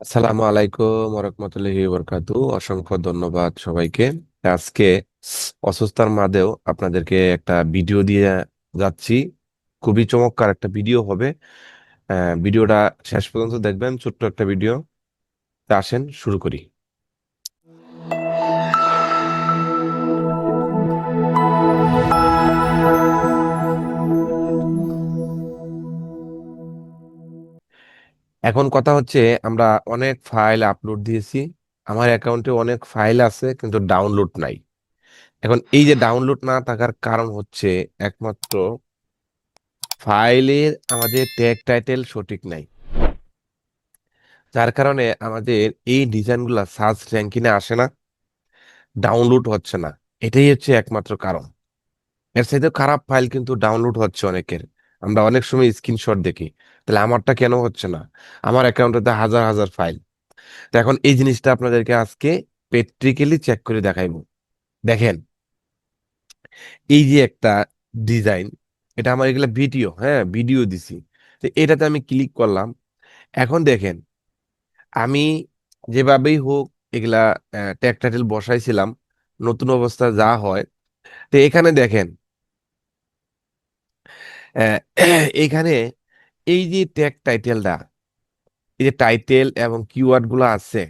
আসসালামু আলাইকুম ওরহমতুল্লাহি বরকাতু অসংখ্য ধন্যবাদ সবাইকে। আজকে অসুস্থতার মাঝেও আপনাদেরকে একটা ভিডিও দিয়ে যাচ্ছি। খুবই চমৎকার একটা ভিডিও হবে। ভিডিওটা শেষ পর্যন্ত দেখবেন, ছোট্ট একটা ভিডিও। আসেন, শুরু করি। এখন কথা হচ্ছে আমরা অনেক ফাইল আপলোড দিয়েছি। আমার অ্যাকাউন্টে অনেক ফাইল আছে, কিন্তু ডাউনলোড নাই। এখন এই যে ডাউনলোড না থাকার কারণ হচ্ছে একমাত্র ফাইলের আমাদের ট্যাগ টাইটেল সঠিক নাই। যার কারণে আমাদের এই ডিজাইনগুলো সার্চ র্যাঙ্কিংয়ে আসে না ডাউনলোড হচ্ছে না। এটাই হচ্ছে একমাত্র কারণ। এর সাথে খারাপ ফাইল কিন্তু ডাউনলোড হচ্ছে অনেকের। আমরা অনেক সময় স্ক্রিনশট দেখি। তাহলে আমারটা কেন হচ্ছে না? আমার অ্যাকাউন্টে হাজার হাজার ফাইল তো এখন এই জিনিসটা আপনাদেরকে আজকে প্র্যাকটিক্যালি চেক করে দেখাইবো। দেখেন, এই যে একটা ডিজাইন এটা আমার এগুলা ভিডিও হ্যাঁ ভিডিও দিছি। তো এটাতে আমি ক্লিক করলাম। এখন দেখেন, আমি যেভাবেই হোক এগুলা ট্যাগ টাইটেল বসাইছিলাম, নতুন অবস্থা যা হয়, তো এখানে দেখেন এখানে এই যে ট্যাগ টাইটেলটা এই যে টাইটেল এবং কিওয়ার্ডগুলো আছে,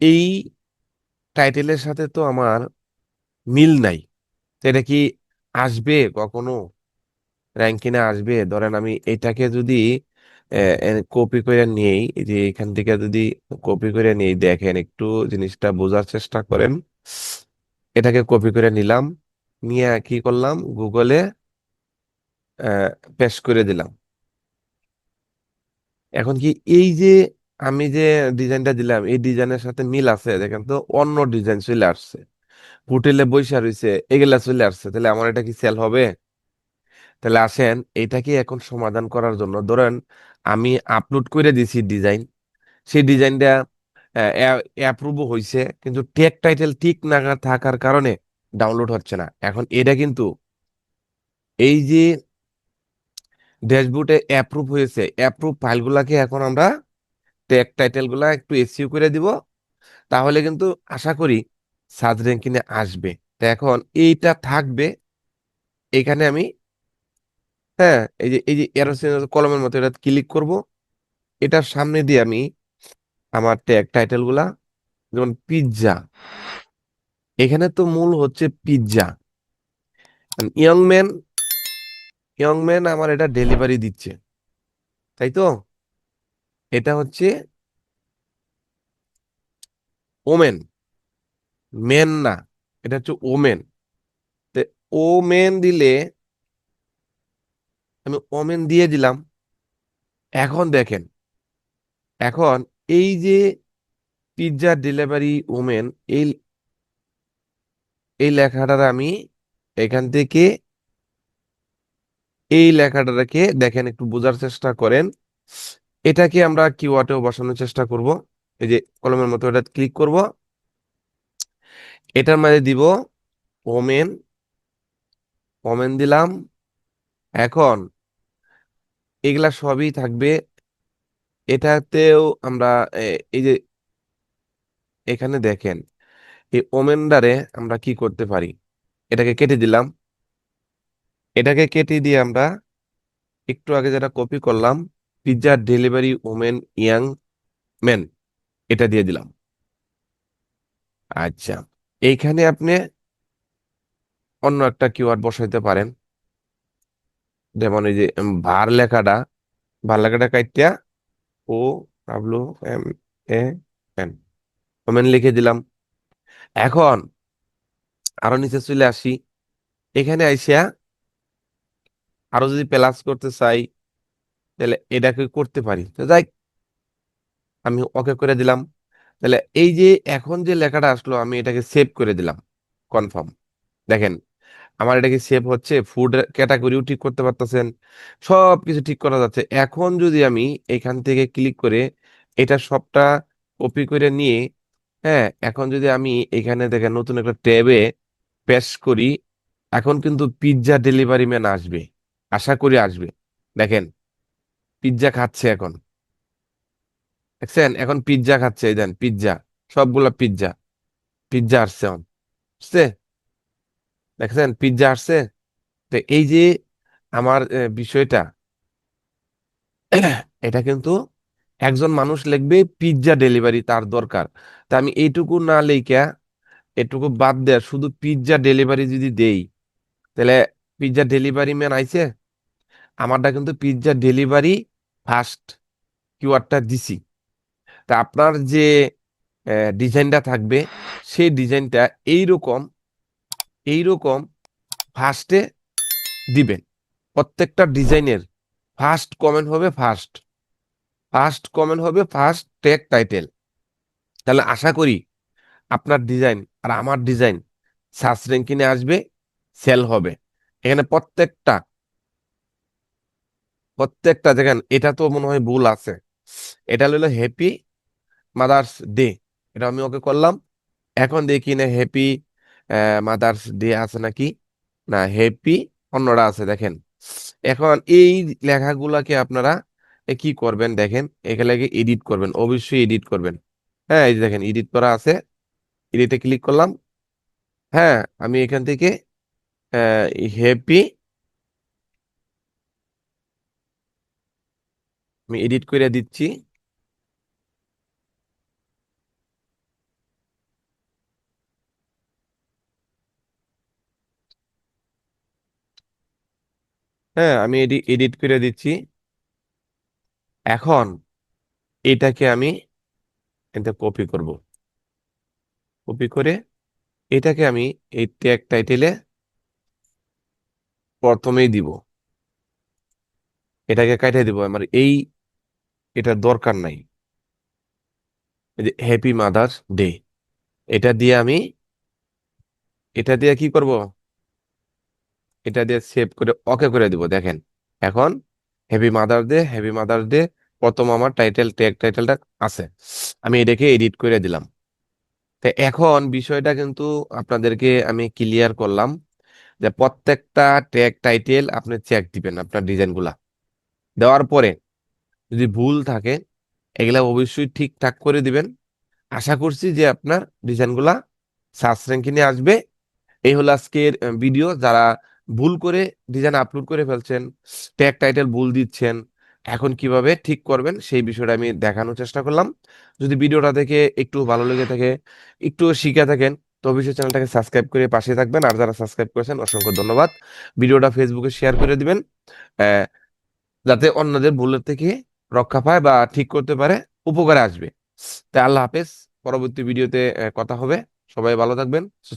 এই টাইটেলের সাথে তো আমার মিল নাই। এটা কি আসবে কখনো? র্যাঙ্কিনে আসবে? ধরেন আমি এটাকে যদি কপি করে নিই এই যে এখান থেকে যদি কপি করে নিই দেখেন, একটু জিনিসটা বোঝার চেষ্টা করেন। এটাকে কপি করে নিলাম, নিয়ে কি করলাম? গুগলে পেশ করে দিলাম। এখন কি এই যে আমি যে ডিজাইনটা দিলাম, এই ডিজাইনের সাথে মিল আছে? দেখেন তো, অন্য ডিজাইন চলে আসছে। হোটেলে বৈশা রয়েছে এগুলা চলে আসছে। তাহলে আমার এটা কি সেল হবে? তাহলে আসেন এটাকে এখন সমাধান করার জন্য? ধরেন, আমি আপলোড করে দিছি ডিজাইন সেই ডিজাইনটা অ্যাপ্রুভ হয়েছে কিন্তু ট্যাগ টাইটেল ঠিক না থাকার কারণে ডাউনলোড হচ্ছে না। এখন এটা কিন্তু, এই যে ড্যাশবোর্ডে অ্যাপ্রুভ হয়েছে। অ্যাপ্রুভ ফাইলগুলাকে এখন আমরা ট্যাগ টাইটেলগুলা একটু এসিউ করে দিব। তাহলে কিন্তু আশা করি সার্চ র্যাঙ্কিংয়ে আসবে। তো এখন এইটা থাকবে। এখানে আমি হ্যাঁ এই যে এই যে এরো কলমের মতো এটা ক্লিক করব। এটার সামনে দিয়ে আমি আমার ট্যাগ টাইটেলগুলা যেমন পিৎজা এখানে তো মূল হচ্ছে pizza young man young man আমার এটা ডেলিভারি দিচ্ছে। তাই তো? এটা হচ্ছে ওমেন মেন না, এটা হচ্ছে ওমেন ওমেন দিলে আমি ওমেন দিয়ে দিলাম। এখন দেখেন, এখন এই যে পিৎজা ডেলিভারি ওমেন এই এই লেখাটার আমি এখান থেকে এই লেখাটাকে দেখেন, একটু বোঝার চেষ্টা করেন। এটাকে আমরা কিওয়ার্ডেও বসানোর চেষ্টা করব। এই যে কলমের মতো এটা ক্লিক করব। এটার মাঝে দিব ওমেন ওমেন দিলাম। এখন এগুলা সবই থাকবে। এটাতেও আমরা এই যে এখানে দেখেন, এই ওমেনডারে আমরা কি করতে পারি? এটাকে কেটে দিলাম। এটাকে কেটে দিয়ে আমরা একটু আগে যেটা কপি করলাম pizza delivery women young men এটা দিয়ে দিলাম। আচ্ছা এইখানে আপনি অন্য একটা কিওয়ার্ড বসাইতে পারেন। যেমন এই যে ভার লেখাটা ভার লেখাটা কাইটা O W M A N. Women লিখে দিলাম। এখন আরও নিচে চলে আসি। এখানে আইসা আরও যদি প্লাস করতে চাই, তাহলে এটাকে করতে পারি। তো যাই, আমি ওকে করে দিলাম। তাহলে এই যে এখন যে লেখাটা আসলো, আমি এটাকে সেভ করে দিলাম। কনফার্ম দেখেন, আমার এটাকে সেভ হচ্ছে ফুড ক্যাটাগরিও ঠিক করতে পারতেছেন সব কিছু ঠিক করা যাচ্ছে। এখন যদি আমি এখান থেকে ক্লিক করে এটা সবটা কপি করে নিয়ে হ্যাঁ এখন যদি আমি এখানে দেখেন নতুন একটা ট্যাবে পেশ করি, এখন কিন্তু পিৎজা ডেলিভারি ম্যান আসবে। আশা করি আসবে। দেখেন পিৎজা খাচ্ছে এখন। দেখছেন? এখন পিৎজা খাচ্ছে, এই দেন পিৎজা সবগুলা পিৎজা পিৎজা আসছে এখন। বুঝছে? দেখছেন? পিৎজা আসছে। তো এই যে আমার বিষয়টা, এটা কিন্তু একজন মানুষ লিখবে পিৎজা ডেলিভারি তার দরকার। তা আমি এইটুকু না লেখা, এটুকু বাদ দেয়া, শুধু পিৎজা ডেলিভারি যদি দেই, তাহলে পিৎজা ডেলিভারি ম্যান আইছে? আমারটা কিন্তু পিৎজা ডেলিভারি ফার্স্ট কিওয়ার্ডটা দিছি। তা আপনার যে ডিজাইনটা থাকবে, সেই ডিজাইনটা এইরকম এইরকম ফার্স্টে দিবেন। প্রত্যেকটা ডিজাইনের ফার্স্ট কমেন্ট হবে ফার্স্ট ফার্স্ট কমেন্ট হবে ফার্স্ট ট্যাগ টাইটেল তাহলে আশা করি আপনার ডিজাইন আর আমার ডিজাইন সার্চ র্যাঙ্কিংয়ে আসবে সেল হবে। এখানে প্রত্যেকটা প্রত্যেকটা দেখেন, এটা তো মনে হয় ভুল আছে। এটা হলো হ্যাপি মাদার্স ডে এটা আমি ওকে করলাম। এখন দেখি না হ্যাপি মাদার্স ডে আছে নাকি? না হ্যাপি অন্যরা আছে, দেখেন। এখন এই লেখাগুলাকে আপনারা কি করবেন, দেখেন এখানে এডিট করবেন, অবশ্যই এডিট করবেন। হ্যাঁ এই দেখেন এডিট করা আছে। এডিটে ক্লিক করলাম। হ্যাঁ আমি এখান থেকে হ্যাপি আমি এডিট করে দিচ্ছি। হ্যাঁ আমি এডি এডিট করে দিচ্ছি। এখন এটাকে আমি এটা কপি করব। কপি করে এটাকে আমি এই ট্যাগ টাইটেলে প্রথমেই দিব। এটাকে কাটে দিব। আমার এই এটা দরকার নাই। হ্যাপি মাদার্স ডে এটা দিয়ে আমি, এটা দিয়ে কি করব? এটা দিয়ে সেভ করে ওকে করে দিব, দেখেন। এখন happy mother day happy mother day প্রথম আমার টাইটেল ট্যাগ টাইটেলটা আছে। আমি এটাকে এডিট করে দিলাম। তো এখন বিষয়টা কিন্তু আপনাদেরকে আমি ক্লিয়ার করলাম যে প্রত্যেকটা ট্যাগ টাইটেল আপনি চেক দিবেন আপনার ডিজাইনগুলা দেওয়ার পরে যদি ভুল থাকে, এগুলা অবশ্যই ঠিকঠাক করে দিবেন। আশা করছি যে আপনার ডিজাইনগুলা সার্চ র্যাঙ্কিংয়ে আসবে। এই হলো আজকের ভিডিও। যারা ভুল করে ডিজাইন আপলোড করে ফেলছেন, ট্যাগ টাইটেল ভুল দিচ্ছেন, এখন কীভাবে ঠিক করবেন সেই বিষয়টা আমি দেখানোর চেষ্টা করলাম। যদি ভিডিওটা দেখে একটু ভালো লেগে থাকে, একটু শিখে থাকেন, তো অবশ্যই চ্যানেলটাকে সাবস্ক্রাইব করে পাশে থাকবেন। আর যারা সাবস্ক্রাইব করেছেন, অসংখ্য ধন্যবাদ। ভিডিওটা ফেসবুকে শেয়ার করে দিবেন যাতে অন্যদের ভুলের থেকে রক্ষা পায় বা ঠিক করতে পারে, উপকারে আসবে। তাই আল্লাহ হাফেজ। পরবর্তী ভিডিওতে কথা হবে। সবাই ভালো থাকবেন